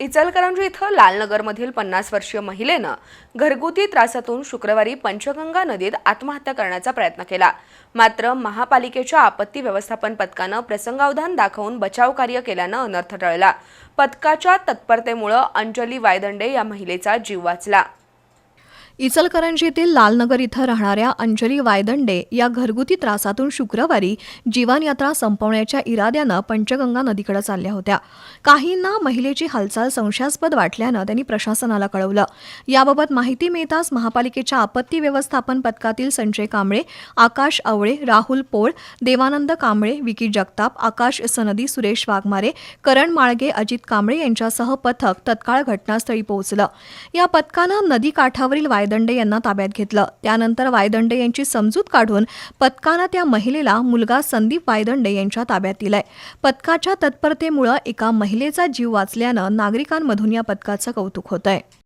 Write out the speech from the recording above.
इचलकरंजी इथं लालनगरमधील पन्नास वर्षीय महिलेनं घरगुती त्रासातून शुक्रवारी पंचगंगा नदीत आत्महत्या करण्याचा प्रयत्न केला. मात्र महापालिकेच्या आपत्ती व्यवस्थापन पथकानं प्रसंगावधान दाखवून बचाव कार्य केल्यानं अनर्थ टळला. पथकाच्या तत्परतेमुळं अंजली वायदंडे या महिलेचा जीव वाचला. इचलकरंजीतील लालनगर इथं राहणाऱ्या अंजली वायदंडे या घरगुती त्रासातून शुक्रवारी जीवनयात्रा संपवण्याच्या इराद्यानं पंचगंगा नदीकडे चालल्या होत्या. काहींना महिलेची हालचाल संशयास्पद वाटल्यानं त्यांनी प्रशासनाला कळवलं. याबाबत माहिती मिळताच महापालिकेच्या आपत्ती व्यवस्थापन पथकातील संजय कांबळे आकाश आवळे राहुल पोळ देवानंद कांबळे विकी जगताप आकाश सनदी सुरेश वाघमारे करण माळगे अजित कांबळे यांच्यासह पथक तत्काळ घटनास्थळी पोहोचलं. या पथकानं नदी काठावरील वायदंडे यांना ताब्यात घेतलं. त्यानंतर वायदंडे यांची समजूत काढून पथकानं त्या महिलेला मुलगा संदीप वायदंडे यांच्या ताब्यात दिलाय. पथकाच्या तत्परतेमुळं एका महिलेचा जीव वाचल्यानं नागरिकांमधून या पथकाचं कौतुक होत आहे